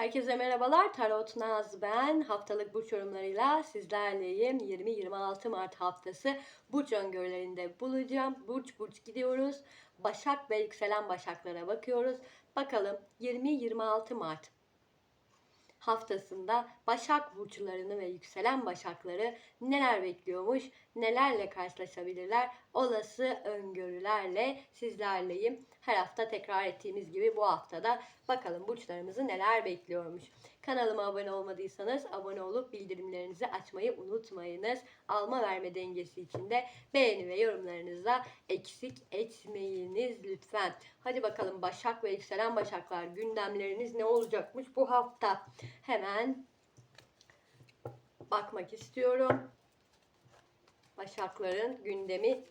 Herkese merhabalar. Tarot Naz ben. Haftalık burç yorumlarıyla sizlerleyim. 20-26 Mart haftası burç öngörülerinde bulacağım. Burç burç gidiyoruz. Başak ve yükselen başaklara bakıyoruz. Bakalım 20-26 Mart haftasında Başak burçlarını ve yükselen başakları neler bekliyormuş, nelerle karşılaşabilirler, olası öngörülerle sizlerleyim. Her hafta tekrar ettiğimiz gibi bu haftada bakalım burçlarımızı neler bekliyormuş. Kanalıma abone olmadıysanız abone olup bildirimlerinizi açmayı unutmayınız. Alma verme dengesi için de beğeni ve yorumlarınızla eksik etmeyiniz lütfen. Hadi bakalım Başak ve yükselen Başaklar gündemleriniz ne olacakmış bu hafta? Hemen bakmak istiyorum. Başakların gündemi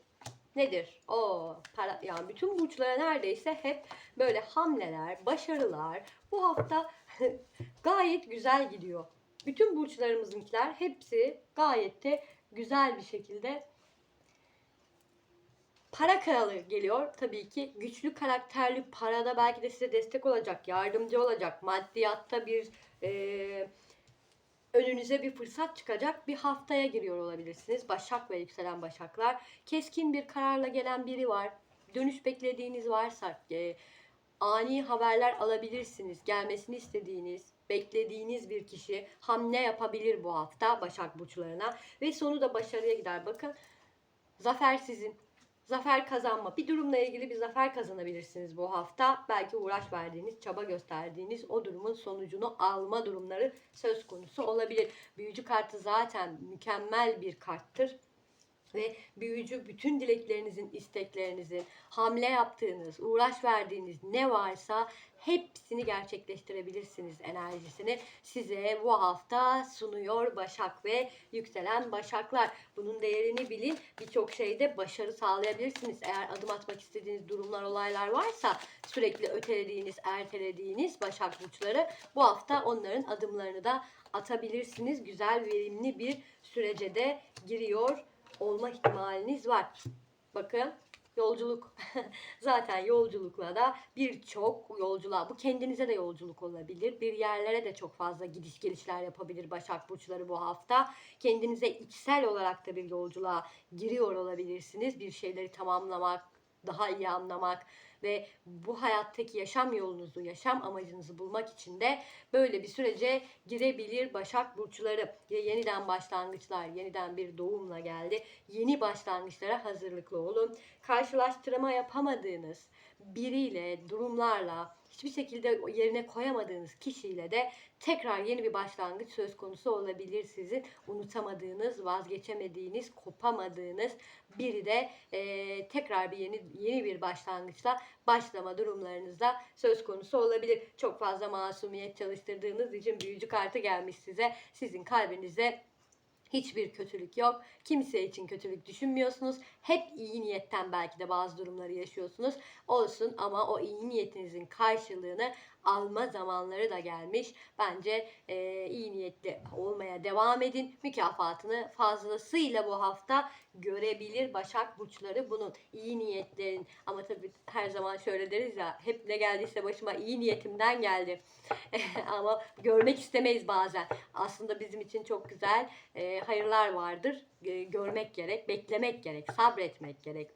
nedir? O para yani bütün burçlara neredeyse hep böyle hamleler, başarılar bu hafta gayet güzel gidiyor. Bütün burçlarımızınkiler hepsi gayet de güzel bir şekilde para kralı geliyor. Tabii ki güçlü karakterli parada belki de size destek olacak, yardımcı olacak, maddiyatta bir e, önünüze bir fırsat çıkacak bir haftaya giriyor olabilirsiniz. Başak ve yükselen başaklar. Keskin bir kararla gelen biri var. Dönüş beklediğiniz varsa e, ani haberler alabilirsiniz. Gelmesini istediğiniz, beklediğiniz bir kişi hamle yapabilir bu hafta Başak burçlarına ve sonu da başarıya gider. Bakın zafer sizin. Zafer kazanma. Bir durumla ilgili bir zafer kazanabilirsiniz bu hafta. Belki uğraş verdiğiniz, çaba gösterdiğiniz o durumun sonucunu alma durumları söz konusu olabilir. Büyücü kartı zaten mükemmel bir karttır ve büyücü bütün dileklerinizin, isteklerinizin, hamle yaptığınız, uğraş verdiğiniz ne varsa hepsini gerçekleştirebilirsiniz enerjisini size bu hafta sunuyor Başak ve yükselen Başaklar. Bunun değerini bilin. Birçok şeyde başarı sağlayabilirsiniz. Eğer adım atmak istediğiniz durumlar, olaylar varsa sürekli ötelediğiniz, ertelediğiniz Başak burçları bu hafta onların adımlarını da atabilirsiniz. Güzel, verimli bir sürece de giriyor olma ihtimaliniz var. Bakın yolculuk. Zaten yolculukla da birçok yolculuğa, bu kendinize de yolculuk olabilir. Bir yerlere de çok fazla gidiş gelişler yapabilir Başak Burçları bu hafta. Kendinize içsel olarak da bir yolculuğa giriyor olabilirsiniz. Bir şeyleri tamamlamak, daha iyi anlamak ve bu hayattaki yaşam yolunuzu, yaşam amacınızı bulmak için de böyle bir sürece girebilir Başak burçları. Yeniden başlangıçlar, yeniden bir doğumla geldi. Yeni başlangıçlara hazırlıklı olun. Karşılaştırma yapamadığınız biriyle, durumlarla, hiçbir şekilde yerine koyamadığınız kişiyle de tekrar yeni bir başlangıç söz konusu olabilir sizin. Unutamadığınız, vazgeçemediğiniz, kopamadığınız biri de e, tekrar bir yeni yeni bir başlangıçla başlama durumlarınızda söz konusu olabilir. Çok fazla masumiyet çalıştırdığınız için büyücü kartı gelmiş size. Sizin kalbinize Hiçbir kötülük yok. Kimse için kötülük düşünmüyorsunuz. Hep iyi niyetten belki de bazı durumları yaşıyorsunuz. Olsun ama o iyi niyetinizin karşılığını alma zamanları da gelmiş. Bence e, iyi niyetli olmaya devam edin. Mükafatını fazlasıyla bu hafta görebilir Başak Burçları bunun. iyi niyetlerin ama tabii her zaman şöyle deriz ya hep ne geldiyse başıma iyi niyetimden geldi. ama görmek istemeyiz bazen. Aslında bizim için çok güzel e, hayırlar vardır. E, görmek gerek, beklemek gerek, sabretmek gerek.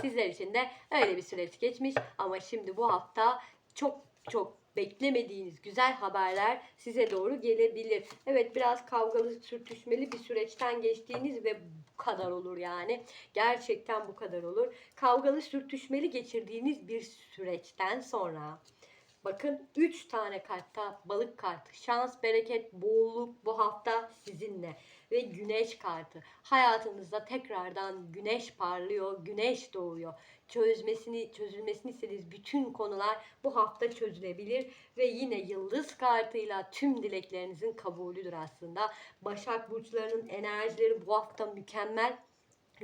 Sizler için de öyle bir süreç geçmiş ama şimdi bu hafta çok çok beklemediğiniz güzel haberler size doğru gelebilir. Evet biraz kavgalı, sürtüşmeli bir süreçten geçtiğiniz ve bu kadar olur yani. Gerçekten bu kadar olur. Kavgalı, sürtüşmeli geçirdiğiniz bir süreçten sonra Bakın 3 tane kartta balık kartı. Şans, bereket, bolluk bu hafta sizinle. Ve güneş kartı. Hayatınızda tekrardan güneş parlıyor, güneş doğuyor. Çözmesini, çözülmesini istediğiniz bütün konular bu hafta çözülebilir. Ve yine yıldız kartıyla tüm dileklerinizin kabulüdür aslında. Başak burçlarının enerjileri bu hafta mükemmel.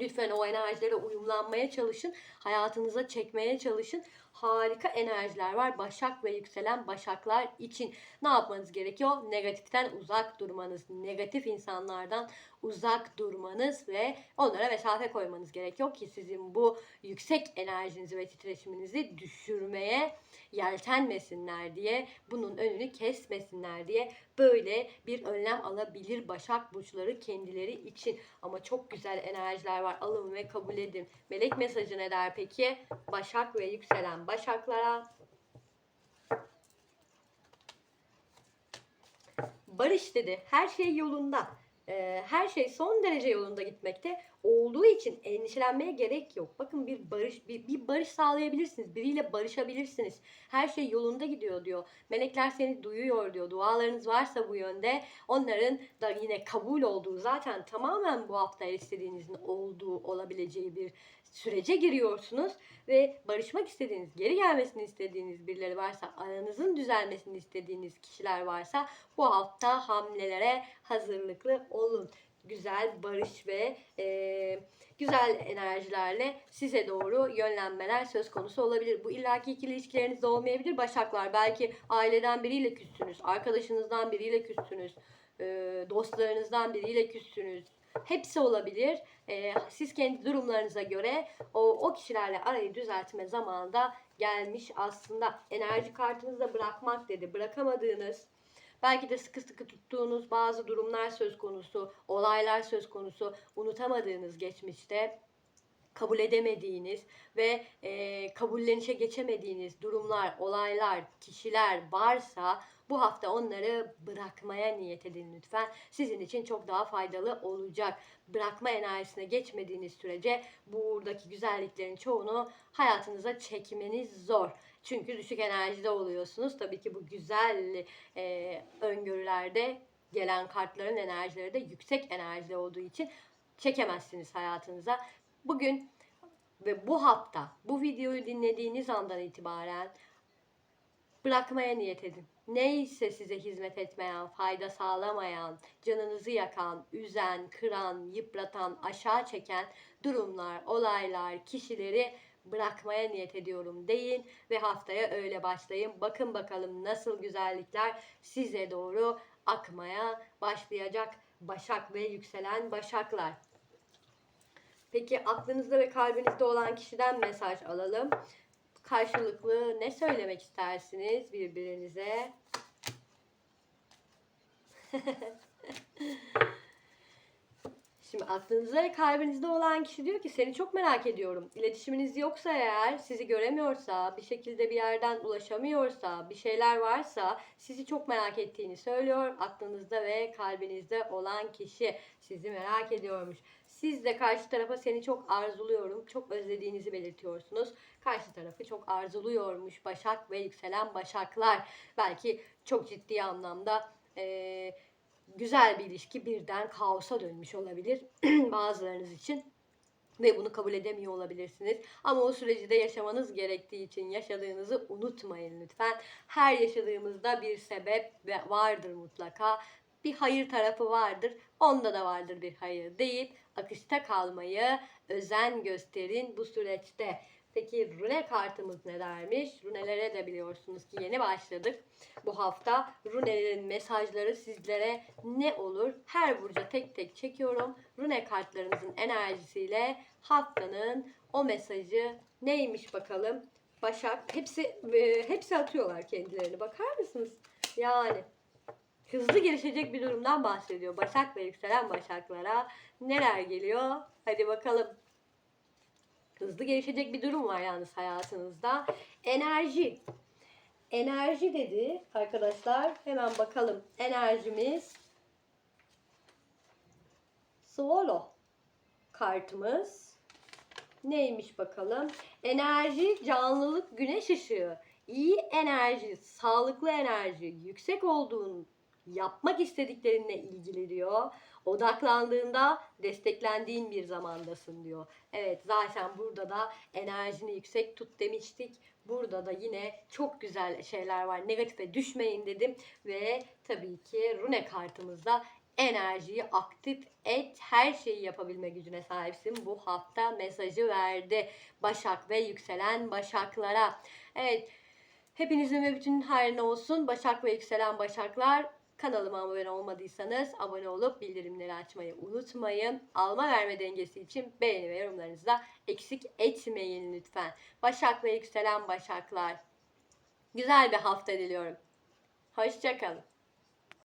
Lütfen o enerjilere uyumlanmaya çalışın. Hayatınıza çekmeye çalışın. harika enerjiler var. Başak ve yükselen başaklar için ne yapmanız gerekiyor? Negatiften uzak durmanız, negatif insanlardan uzak durmanız ve onlara mesafe koymanız gerekiyor ki sizin bu yüksek enerjinizi ve titreşiminizi düşürmeye yeltenmesinler diye, bunun önünü kesmesinler diye böyle bir önlem alabilir Başak burçları kendileri için. Ama çok güzel enerjiler var. Alın ve kabul edin. Melek mesajı ne der peki? Başak ve yükselen Başaklara Barış dedi. Her şey yolunda. Ee, her şey son derece yolunda gitmekte olduğu için endişelenmeye gerek yok. Bakın bir barış bir, bir barış sağlayabilirsiniz. Biriyle barışabilirsiniz. Her şey yolunda gidiyor diyor. Melekler seni duyuyor diyor. Dualarınız varsa bu yönde onların da yine kabul olduğu zaten tamamen bu hafta istediğinizin olduğu olabileceği bir sürece giriyorsunuz ve barışmak istediğiniz, geri gelmesini istediğiniz birileri varsa, aranızın düzelmesini istediğiniz kişiler varsa bu hafta hamlelere hazırlıklı olun. Güzel barış ve e, güzel enerjilerle size doğru yönlenmeler söz konusu olabilir. Bu illaki ikili ilişkilerinizde olmayabilir. Başaklar belki aileden biriyle küssünüz, arkadaşınızdan biriyle küssünüz, e, dostlarınızdan biriyle küssünüz. Hepsi olabilir. E, siz kendi durumlarınıza göre o, o kişilerle arayı düzeltme zamanında gelmiş aslında. Enerji kartınızda bırakmak dedi. Bırakamadığınız, belki de sıkı sıkı tuttuğunuz bazı durumlar söz konusu, olaylar söz konusu, unutamadığınız geçmişte kabul edemediğiniz ve e, kabullenişe geçemediğiniz durumlar, olaylar, kişiler varsa bu hafta onları bırakmaya niyet edin lütfen. Sizin için çok daha faydalı olacak. Bırakma enerjisine geçmediğiniz sürece buradaki güzelliklerin çoğunu hayatınıza çekmeniz zor. Çünkü düşük enerjide oluyorsunuz. Tabii ki bu güzel e, öngörülerde gelen kartların enerjileri de yüksek enerjide olduğu için çekemezsiniz hayatınıza. Bugün ve bu hafta bu videoyu dinlediğiniz andan itibaren bırakmaya niyet edin. Neyse size hizmet etmeyen, fayda sağlamayan, canınızı yakan, üzen, kıran, yıpratan, aşağı çeken durumlar, olaylar, kişileri bırakmaya niyet ediyorum deyin ve haftaya öyle başlayın. Bakın bakalım nasıl güzellikler size doğru akmaya başlayacak Başak ve yükselen Başaklar. Peki aklınızda ve kalbinizde olan kişiden mesaj alalım. Karşılıklı ne söylemek istersiniz birbirinize? Şimdi aklınızda ve kalbinizde olan kişi diyor ki seni çok merak ediyorum. İletişiminiz yoksa eğer, sizi göremiyorsa, bir şekilde bir yerden ulaşamıyorsa, bir şeyler varsa sizi çok merak ettiğini söylüyor. Aklınızda ve kalbinizde olan kişi sizi merak ediyormuş. Siz de karşı tarafa seni çok arzuluyorum, çok özlediğinizi belirtiyorsunuz. Karşı tarafı çok arzuluyormuş Başak ve yükselen Başaklar. Belki çok ciddi anlamda eee güzel bir ilişki birden kaosa dönmüş olabilir bazılarınız için ve bunu kabul edemiyor olabilirsiniz. Ama o süreci de yaşamanız gerektiği için yaşadığınızı unutmayın lütfen. Her yaşadığımızda bir sebep vardır mutlaka. Bir hayır tarafı vardır. Onda da vardır bir hayır deyip akışta kalmayı özen gösterin bu süreçte. Peki rune kartımız ne dermiş? Runelere de biliyorsunuz ki yeni başladık. Bu hafta runelerin mesajları sizlere ne olur? Her burca tek tek çekiyorum. Rune kartlarımızın enerjisiyle haftanın o mesajı neymiş bakalım. Başak hepsi e, hepsi atıyorlar kendilerini. Bakar mısınız? Yani hızlı gelişecek bir durumdan bahsediyor. Başak ve yükselen başaklara neler geliyor? Hadi bakalım hızlı gelişecek bir durum var yalnız hayatınızda. Enerji. Enerji dedi arkadaşlar. Hemen bakalım. Enerjimiz Swallow kartımız. Neymiş bakalım? Enerji, canlılık, güneş ışığı. iyi enerji, sağlıklı enerji, yüksek olduğun, yapmak istediklerinle ilgili diyor. Odaklandığında desteklendiğin bir zamandasın diyor. Evet zaten burada da enerjini yüksek tut demiştik. Burada da yine çok güzel şeyler var. Negatife düşmeyin dedim. Ve tabii ki rune kartımızda enerjiyi aktif et. Her şeyi yapabilme gücüne sahipsin. Bu hafta mesajı verdi. Başak ve yükselen başaklara. Evet. Hepinizin ve bütün hayrına olsun. Başak ve yükselen Başaklar. Kanalıma abone olmadıysanız abone olup bildirimleri açmayı unutmayın. Alma verme dengesi için beğeni ve yorumlarınızı da eksik etmeyin lütfen. Başak ve yükselen Başaklar. Güzel bir hafta diliyorum. Hoşçakalın.